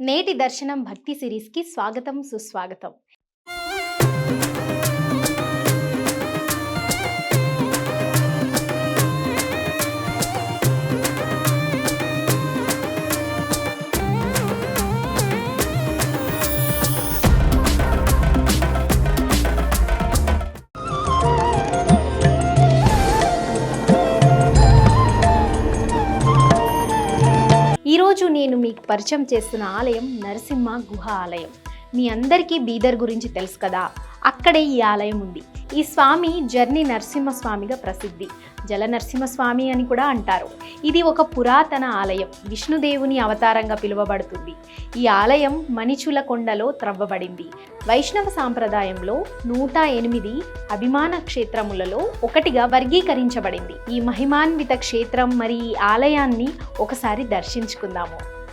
నేటి దర్శనం భక్తి సిరీస్కి స్వాగతం సుస్వాగతం. నేను మీకు పరిచయం చేస్తున్న ఆలయం నరసింహ గుహ ఆలయం. మీ అందరికీ బీదర్ గురించి తెలుసు కదా? అక్కడే ఈ ఆలయం ఉంది. ఈ స్వామి జర్నీ నరసింహస్వామిగా ప్రసిద్ధి. జల నరసింహస్వామి అని కూడా అంటారు. ఇది ఒక పురాతన ఆలయం. విష్ణుదేవుని అవతారంగా పిలువబడుతుంది. ఈ ఆలయం మణిచుల కొండలో త్రవ్వబడింది. వైష్ణవ సాంప్రదాయంలో నూట ఎనిమిది అభిమాన క్షేత్రములలో ఒకటిగా వర్గీకరించబడింది. ఈ మహిమాన్విత క్షేత్రం మరి ఈ ఆలయాన్ని ఒకసారి దర్శించుకుందాము.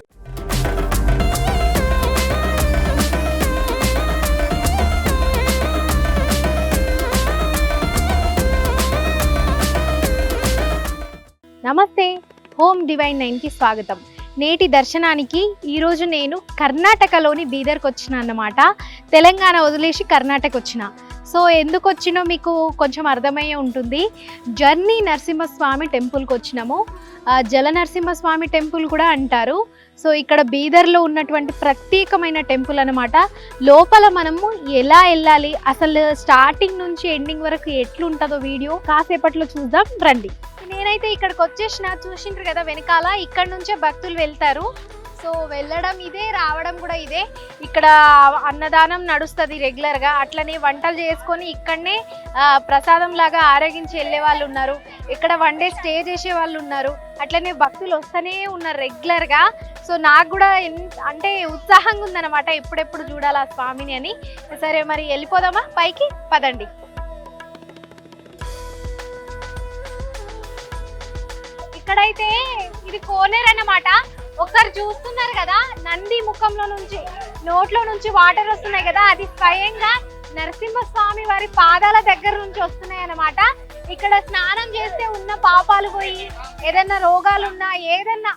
నమస్తే హోమ్ డివైన్ నైన్కి స్వాగతం. నేటి దర్శనానికి ఈరోజు నేను కర్ణాటకలోని బీదర్కి వచ్చిన అన్నమాట. తెలంగాణ వదిలేసి కర్ణాటక వచ్చిన సో ఎందుకు వచ్చినో మీకు కొంచెం అర్థమయ్యే ఉంటుంది. జర్నీ నరసింహస్వామి టెంపుల్కి వచ్చినాము. జల నరసింహస్వామి టెంపుల్ కూడా అంటారు. సో ఇక్కడ బీదర్లో ఉన్నటువంటి ప్రత్యేకమైన టెంపుల్ అన్నమాట. లోపల మనము ఎలా వెళ్ళాలి? అసలు స్టార్టింగ్ నుంచి ఎండింగ్ వరకు ఎట్లుంటుందో వీడియో కాసేపట్లో చూద్దాం. రండి. నేనైతే ఇక్కడికి వచ్చేసిన చూసిండ్రు కదా వెనకాల ఇక్కడ నుంచే భక్తులు వెళ్తారు. సో వెళ్ళడం ఇదే రావడం కూడా ఇదే. ఇక్కడ అన్నదానం నడుస్తుంది రెగ్యులర్గా. అట్లనే వంటలు చేసుకొని ఇక్కడనే ప్రసాదం లాగా ఆరగించి వెళ్ళే వాళ్ళు ఉన్నారు. ఇక్కడ వన్ డే స్టే చేసే వాళ్ళు ఉన్నారు. అట్లనే భక్తులు వస్తూనే ఉన్నారు రెగ్యులర్గా. సో నాకు కూడా అంటే ఉత్సాహంగా ఉందన్నమాట ఎప్పుడెప్పుడు చూడాలి ఆ స్వామిని అని. సరే మరి వెళ్ళిపోదామా? పైకి పదండి. ఇక్కడైతే ఇది కోనేరు అన్నమాట. ఒకరు చూస్తున్నారు కదా నంది ముఖంలో నుంచి నోట్లో నుంచి వాటర్ వస్తున్నాయి కదా అది స్వయంగా నరసింహస్వామి వారి పాదాల దగ్గర నుంచి వస్తున్నాయి అన్నమాట. ఇక్కడ స్నానం చేస్తే ఉన్న పాపాలు పోయి ఏదైనా రోగాలు ఉన్నా ఏదన్నా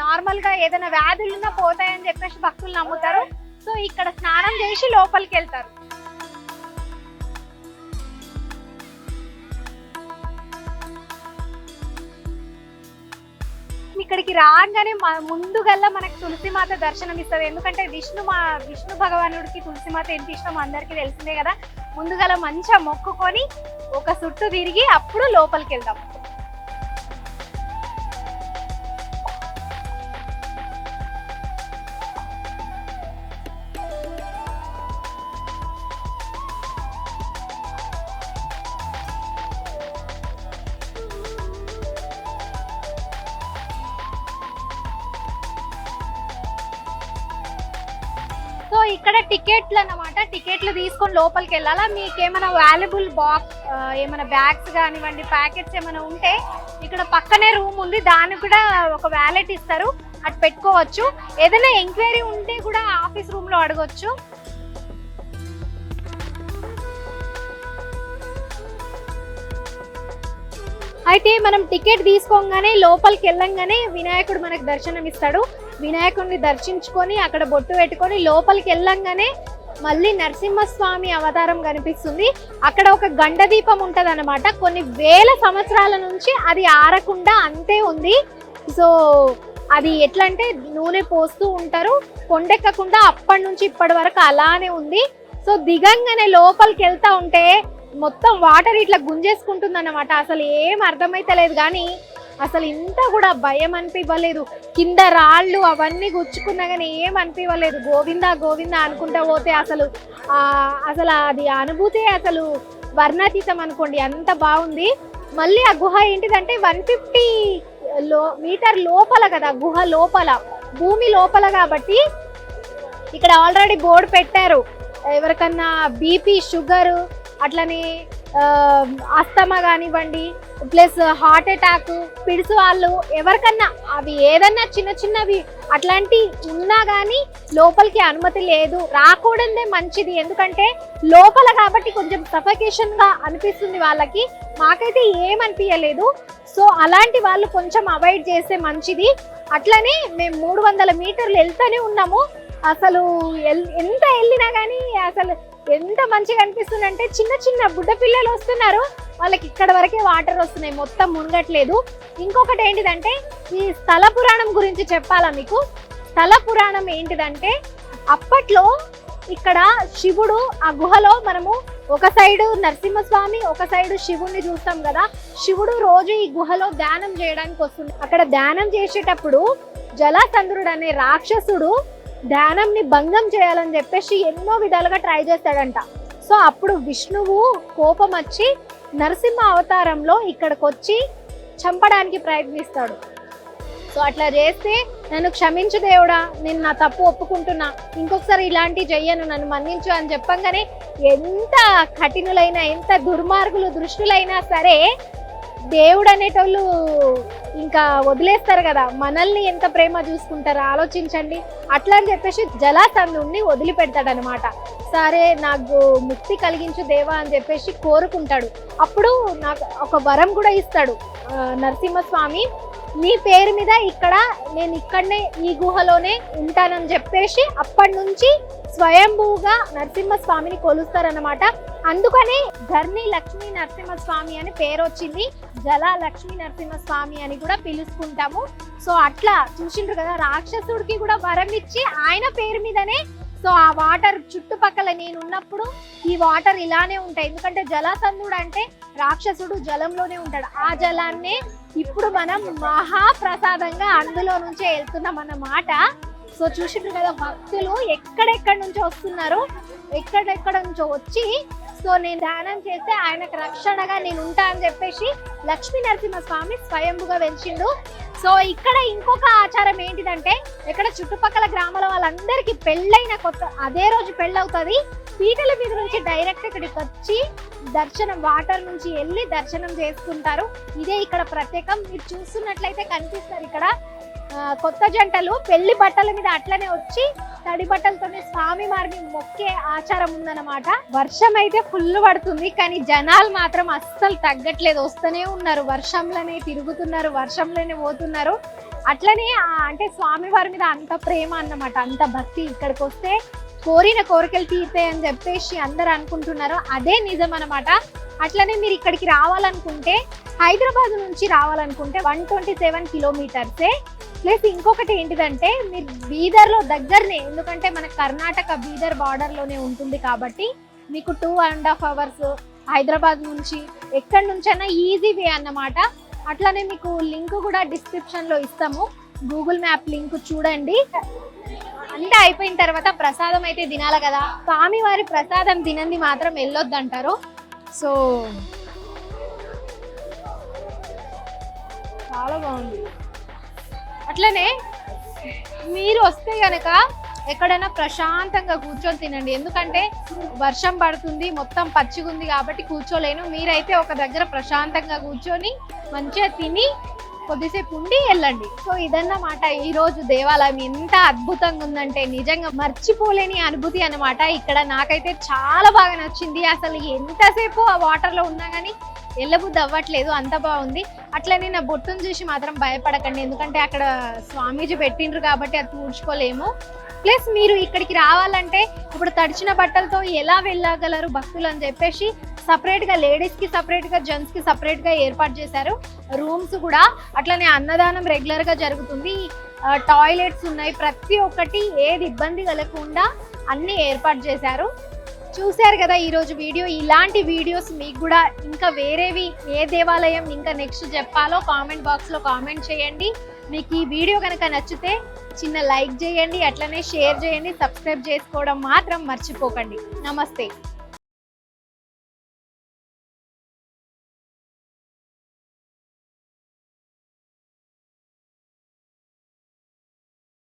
నార్మల్గా ఏదైనా వ్యాధులు ఉన్నా పోతాయని చెప్పేసి భక్తులు నమ్ముతారు. సో ఇక్కడ స్నానం చేసి లోపలికి వెళ్తారు. ఇక్కడికి రాగానే ముందుగల్లా మనకు తులసిమాత దర్శనం ఇస్తుంది. ఎందుకంటే విష్ణు మా విష్ణు భగవానుడికి తులసిమాత ఎంత ఇష్టం అందరికీ తెలిసిందే కదా. ముందుగల మంచిగా మొక్కుకొని ఒక సుట్టు తిరిగి అప్పుడు లోపలికి వెళ్దాం. సో ఇక్కడ టికెట్లు అన్నమాట. టికెట్లు తీసుకొని లోపలికి వెళ్ళాలా? మీకు ఏమైనా వాల్యుబుల్ బాక్స్ ఏమైనా బ్యాగ్స్ కానివ్వండి ప్యాకెట్స్ ఏమైనా ఉంటే ఇక్కడ పక్కనే రూమ్ ఉంది. దానికి కూడా ఒక వ్యాలెట్ ఇస్తారు. అటు పెట్టుకోవచ్చు. ఏదైనా ఎంక్వైరీ ఉంటే కూడా ఆఫీస్ రూమ్లో అడగొచ్చు. అయితే మనం టికెట్ తీసుకోగానే లోపలికి వెళ్ళంగానే వినాయకుడు మనకు దర్శనం ఇస్తాడు వినాయకుడిని దర్శించుకొని అక్కడ బొట్టు పెట్టుకొని లోపలికి వెళ్ళంగానే మళ్ళీ నరసింహస్వామి అవతారం కనిపిస్తుంది. అక్కడ ఒక గండ దీపం ఉంటుంది అనమాట కొన్ని వేల సంవత్సరాల నుంచి అది ఆరకుండా అంతే ఉంది. సో అది ఎట్లా అంటే నూనె పోస్తూ ఉంటారు. కొండెక్కకుండా అప్పటి నుంచి ఇప్పటి వరకు అలానే ఉంది. సో దిగంగానే లోపలికి వెళ్తా ఉంటే మొత్తం వాటర్ ఇట్లా గుంజేసుకుంటుంది అన్నమాట అసలు ఏం అర్థమైతలేదు. కానీ అసలు ఇంత కూడా భయం అనిపివ్వలేదు. కింద రాళ్ళు అవన్నీ గుచ్చుకున్నా కానీ ఏం అనిపివ్వలేదు. గోవిందా గోవిందా అనుకుంటా పోతే అసలు అసలు అది అనుభూతే అసలు వర్ణాతీతం అనుకోండి. అంత బాగుంది. మళ్ళీ ఆ గుహ ఏంటిదంటే వన్ ఫిఫ్టీ లో మీటర్ లోపల కదా గుహ లోపల భూమి లోపల కాబట్టి ఇక్కడ ఆల్రెడీ బోర్డు పెట్టారు. ఎవరికన్నా బీపీ షుగర్ అట్లనే అస్తమా కానివ్వండి ప్లస్ హార్ట్ అటాక్ పిడుసు వాళ్ళు ఎవరికన్నా అవి ఏదన్నా చిన్న చిన్నవి అట్లాంటి ఉన్నా కానీ లోపలికి అనుమతి లేదు. రాకూడదే మంచిది. ఎందుకంటే లోపల కాబట్టి కొంచెం సఫకేషన్గా అనిపిస్తుంది వాళ్ళకి. మాకైతే ఏమనిపించలేదు సో అలాంటి వాళ్ళు కొంచెం అవాయిడ్ చేస్తే మంచిది. అట్లనే మేము మూడు వందల మీటర్లు వెళ్తూనే ఉన్నాము. అసలు ఎల్- ఎంత వెళ్ళినా కానీ అసలు ఎంత మంచిగా అనిపిస్తుంది అంటే చిన్న చిన్న బుడ్డ పిల్లలు వస్తున్నారు. వాళ్ళకి ఇక్కడ వరకే వాటర్ వస్తున్నాయి. మొత్తం మునగట్లేదు. ఇంకొకటి ఏంటిదంటే ఈ స్థల పురాణం గురించి చెప్పాలా మీకు? స్థల పురాణం ఏంటిదంటే అప్పట్లో ఇక్కడ శివుడు ఆ గుహలో మనము ఒక సైడు నరసింహస్వామి ఒక సైడు శివుణ్ణి చూస్తాం కదా. శివుడు రోజు ఈ గుహలో ధ్యానం చేయడానికి వస్తుంది అక్కడ ధ్యానం చేసేటప్పుడు జలాసంద్రుడు అనే రాక్షసుడు ధ్యానంని భంగం చేయాలని చెప్పేసి ఎన్నో విధాలుగా ట్రై చేస్తాడంట. సో అప్పుడు విష్ణువు కోపం వచ్చి నరసింహ అవతారంలో ఇక్కడికి వచ్చి చంపడానికి ప్రయత్నిస్తాడు. సో అట్లా చేస్తే నన్ను క్షమించు దేవుడా నేను నా తప్పు ఒప్పుకుంటున్నా. ఇంకొకసారి ఇలాంటి చెయ్యను నన్ను మన్నించు అని చెప్పంగానే ఎంత కఠినులైనా ఎంత దుర్మార్గులు దృష్టులైనా సరే దేవుడు అనేటోళ్ళు ఇంకా వదిలేస్తారు కదా. మనల్ని ఎంత ప్రేమ చూసుకుంటారో ఆలోచించండి. అట్లా అని చెప్పేసి జలాసంధుడిని వదిలిపెడతాడు అనమాట సరే నాకు ముక్తి కలిగించు దేవా అని చెప్పేసి కోరుకుంటాడు. అప్పుడు నాకు ఒక వరం కూడా ఇస్తాడు. నరసింహస్వామి నీ పేరు మీద ఇక్కడ నేను ఇక్కడనే ఈ గుహలోనే ఉంటానని చెప్పేసి అప్పటి నుంచి స్వయంభూగా నరసింహస్వామిని కొలుస్తారనమాట. అందుకనే ధర్ని లక్ష్మీ నరసింహస్వామి అని పేరు వచ్చింది జల లక్ష్మీ నరసింహస్వామి అని కూడా పిలుచుకుంటాము సో అట్లా చూసిండ్రు కదా రాక్షసుడికి కూడా వరం ఇచ్చి ఆయన పేరు మీదనే సో ఆ వాటర్ చుట్టుపక్కల నేను ఉన్నప్పుడు ఈ వాటర్ ఇలానే ఉంటాయి. ఎందుకంటే జలసంధుడు అంటే రాక్షసుడు జలంలోనే ఉంటాడు. ఆ జలాన్నే ఇప్పుడు మనం మహాప్రసాదంగా అందులో నుంచే వెళ్తున్నాం అన్నమాట. సో చూసిండ్రు కదా భక్తులు ఎక్కడెక్కడ నుంచో వస్తున్నారు? ఎక్కడెక్కడ నుంచో వచ్చి సో నేను ధ్యానం చేస్తే ఆయనకు రక్షణగా నేను ఉంటా అని చెప్పేసి లక్ష్మీ నరసింహస్వామి స్వయంభుగా వెలిచిండు. సో ఇక్కడ ఇంకొక ఆచారం ఏంటిదంటే ఇక్కడ చుట్టుపక్కల గ్రామాల వాళ్ళందరికీ పెళ్ళైన కొత్త అదే రోజు పెళ్ళవుతుంది. పీటల మీద నుంచి డైరెక్ట్ ఇక్కడికి వచ్చి దర్శనం వాటర్ నుంచి వెళ్ళి దర్శనం చేసుకుంటారు. ఇదే ఇక్కడ ప్రత్యేకం. మీరు చూస్తున్నట్లయితే కనిపిస్తారు ఇక్కడ. కొత్త జంటలు పెళ్ళి బట్టల మీద అట్లనే వచ్చి తడి బట్టలతోనే స్వామి వారిని మొక్కే ఆచారం ఉందన్నమాట. వర్షం అయితే ఫుల్ పడుతుంది కానీ జనాలు మాత్రం అస్సలు తగ్గట్లేదు. వస్తూనే ఉన్నారు వర్షంలోనే తిరుగుతున్నారు వర్షంలోనే పోతున్నారు. అట్లనే అంటే స్వామివారి మీద అంత ప్రేమ అన్నమాట అంత భక్తి ఇక్కడికి వస్తే కోరిన కోరికలు తీర్తాయని అని చెప్పేసి అందరు అనుకుంటున్నారు. అదే నిజం అనమాట అట్లనే మీరు ఇక్కడికి రావాలనుకుంటే హైదరాబాద్ నుంచి రావాలనుకుంటే వన్ ట్వంటీ సెవెన్ కిలోమీటర్సే ప్లస్ ఇంకొకటి ఏంటిదంటే మీరు బీదర్లో దగ్గరనే ఎందుకంటే మన కర్ణాటక బీదర్ బార్డర్లోనే ఉంటుంది కాబట్టి మీకు two and half hours Hyderabad నుంచి ఎక్కడి నుంచైనా ఈజీ వే అన్నమాట. అట్లానే మీకు లింక్ కూడా డిస్క్రిప్షన్లో ఇస్తాము. గూగుల్ మ్యాప్ లింక్ చూడండి. అంతా అయిపోయిన తర్వాత ప్రసాదం అయితే తినాలి కదా. స్వామివారి ప్రసాదం తినంది మాత్రం వెళ్ళొద్దంటారు. సో చాలా బాగుంది. అట్లనే మీరు వస్తే కనుక ఎక్కడైనా ప్రశాంతంగా కూర్చొని తినండి. ఎందుకంటే వర్షం పడుతుంది మొత్తం పచ్చిగా ఉంది కాబట్టి కూర్చోలేను. మీరైతే ఒక దగ్గర ప్రశాంతంగా కూర్చొని మంచిగా తిని కొద్దిసేపు ఉండి వెళ్ళండి. సో ఇదన్నమాట ఈ రోజు దేవాలయం. ఎంత అద్భుతంగా ఉందంటే నిజంగా మర్చిపోలేని అనుభూతి అన్నమాట. ఇక్కడ నాకైతే చాలా బాగా నచ్చింది. అసలు ఎంతసేపు ఆ వాటర్లో ఉన్నా కానీ ఎల్లబుద్ధి అవ్వట్లేదు అంత బాగుంది. అట్లనే నా బొట్టును చూసి మాత్రం భయపడకండి. ఎందుకంటే అక్కడ స్వామీజీ పెట్టిండ్రు కాబట్టి అది తూడ్చుకోలేము ప్లస్ మీరు ఇక్కడికి రావాలంటే ఇప్పుడు తడిచిన బట్టలతో ఎలా వెళ్ళగలరు భక్తులు అని చెప్పేసి సపరేట్గా లేడీస్కి లేడీస్కి సపరేట్గా జెంట్స్కి ఏర్పాటు చేశారు. రూమ్స్ కూడా అట్లనే అన్నదానం రెగ్యులర్గా జరుగుతుంది టాయిలెట్స్ ఉన్నాయి. ప్రతి ఒక్కటి ఏది ఇబ్బంది కలగకుండా అన్నీ ఏర్పాటు చేశారు. చూశారు కదా ఈరోజు వీడియో. ఇలాంటి వీడియోస్ మీకు కూడా ఇంకా వేరేవి ఏ దేవాలయం ఇంకా నెక్స్ట్ చెప్పాలో కామెంట్ బాక్స్లో కామెంట్ చేయండి. మీకు ఈ వీడియో కనుక నచ్చితే చిన్న లైక్ చేయండి అట్లనే షేర్ చేయండి సబ్స్క్రైబ్ చేసుకోవడం మాత్రం మర్చిపోకండి. నమస్తే.